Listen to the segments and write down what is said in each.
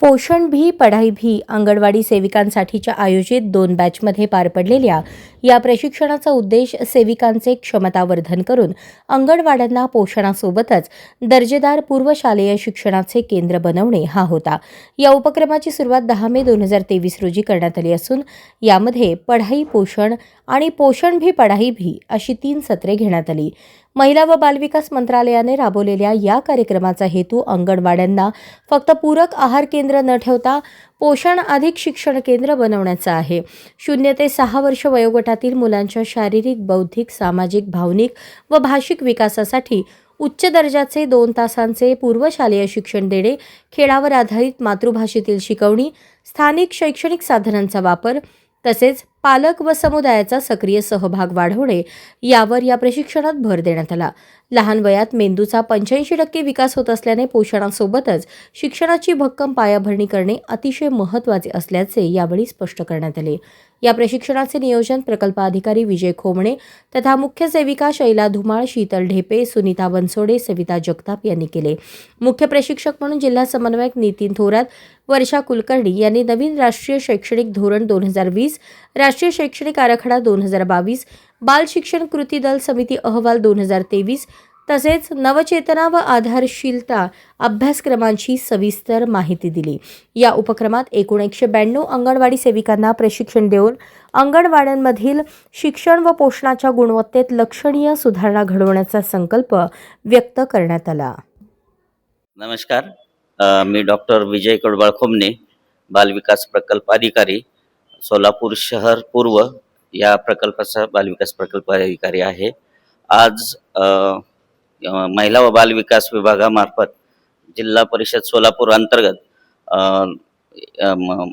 पोषण भी पढाई भी अंगणवाडी सेविकांसाठीच्या आयोजित दोन बॅचमध्ये पार पडलेल्या या प्रशिक्षणाचा उद्देश सेविकांचे क्षमतावर्धन करून अंगणवाड्यांना पोषणासोबतच दर्जेदार पूर्वशालेय शिक्षणाचे केंद्र बनवणे हा होता. या उपक्रमाची सुरुवात दहा मे दोन हजार तेवीस रोजी करण्यात आली असून यामध्ये पढाई पोषण आणि पोषण भी पढाई भी अशी तीन सत्रे घेण्यात आली. महिला व बालविकास मंत्रालयाने राबवलेल्या या कार्यक्रमाचा हेतू अंगणवाड्यांना फक्त पूरक आहार केंद्र न ठेवता पोषण अधिक शिक्षण केंद्र बनवण्याचा आहे. शून्य ते सहा वर्ष वयोगटातील मुलांच्या शारीरिक बौद्धिक सामाजिक भावनिक व भाषिक विकासासाठी उच्च दर्जाचे दोन तासांचे पूर्वशालेय शिक्षण देणे खेळावर आधारित मातृभाषेतील शिकवणी स्थानिक शैक्षणिक साधनांचा वापर तसेच पालक व समुदायाचा सक्रिय सहभाग वाढवणे यावर या प्रशिक्षणात भर देण्यात आला. लहान वयात मेंदूचा पंच्याऐंशी टक्के विकास होत असल्याने पोषणासोबतच शिक्षणाची भक्कम पायाभरणी करणे अतिशय महत्त्वाचे असल्याचे यावेळी स्पष्ट करण्यात आले. या प्रशिक्षणाचे नियोजन प्रकल्प अधिकारी विजय खोमणे तथा मुख्य सेविका शैला धुमाळ शीतल ढेपे सुनीता बनसोडे सविता जगताप यांनी केले. मुख्य प्रशिक्षक म्हणून जिल्हा समन्वयक नितीन थोरात वर्षा कुलकर्णी यांनी नवीन राष्ट्रीय शैक्षणिक धोरण दोन हजार वीस राष्ट्रीय शैक्षणिक आराखडा दोन हजार बावीस बाल शिक्षण कृती दल समिती अहवाल दोन हजार तेवीस तसेच नवचेतना व आधारशीलता अभ्यासक्रमांची सविस्तर माहिती दिली. या उपक्रमात एकूण एकशे ब्याण्णव अंगणवाडी सेविकांना प्रशिक्षण देऊन अंगणवाड्यांमधील शिक्षण व पोषणाच्या गुणवत्तेत लक्षणीय सुधारणा घडवण्याचा संकल्प व्यक्त करण्यात आला. नमस्कार. मी डॉक्टर विजय कडबाळ खोमने बालविकास प्रकल्प अधिकारी. सोलापूर शहर पूर्व या प्रकल्पाचा बालविकास प्रकल्प अधिकारी आहे. आज महिला व बालविकास विभागामार्फत जिल्हा परिषद सोलापूर अंतर्गत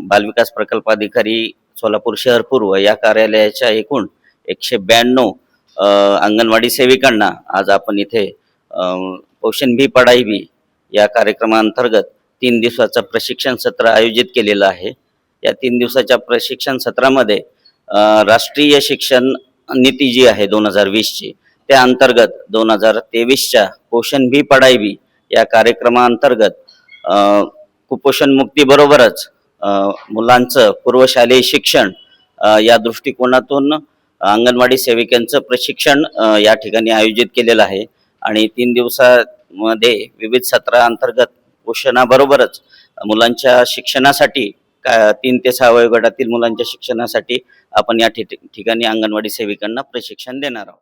बालविकास प्रकल्प अधिकारी सोलापूर शहर पूर्व या कार्यालयाच्या एकूण एकशे ब्याण्णव अंगणवाडी सेविकांना आज आपण इथे पोषण भी पढाई भी या कार्यक्रमाअंतर्गत तीन दिवसाचं प्रशिक्षण सत्र आयोजित केलेलं आहे. या तीन दिवसाच्या प्रशिक्षण सत्रामध्ये राष्ट्रीय शिक्षण नीती जी आहे दोन हजार वीसची त्या अंतर्गत दोन हजार तेवीसच्या पोषण भी पढाई भी या कार्यक्रमाअंतर्गत कुपोषण मुक्तीबरोबरच मुलांचं पूर्वशालेय शिक्षण या दृष्टिकोनातून अंगणवाडी सेविकांचं प्रशिक्षण या ठिकाणी आयोजित केलेलं आहे. आणि तीन दिवसामध्ये विविध सत्राअंतर्गत पोषणाबरोबरच मुलांच्या शिक्षणासाठी तीन ते सहा वयोगटातील मुलांच्या शिक्षणासाठी आपण या ठिकाणी अंगणवाडी सेविकांना प्रशिक्षण देणार आहोत.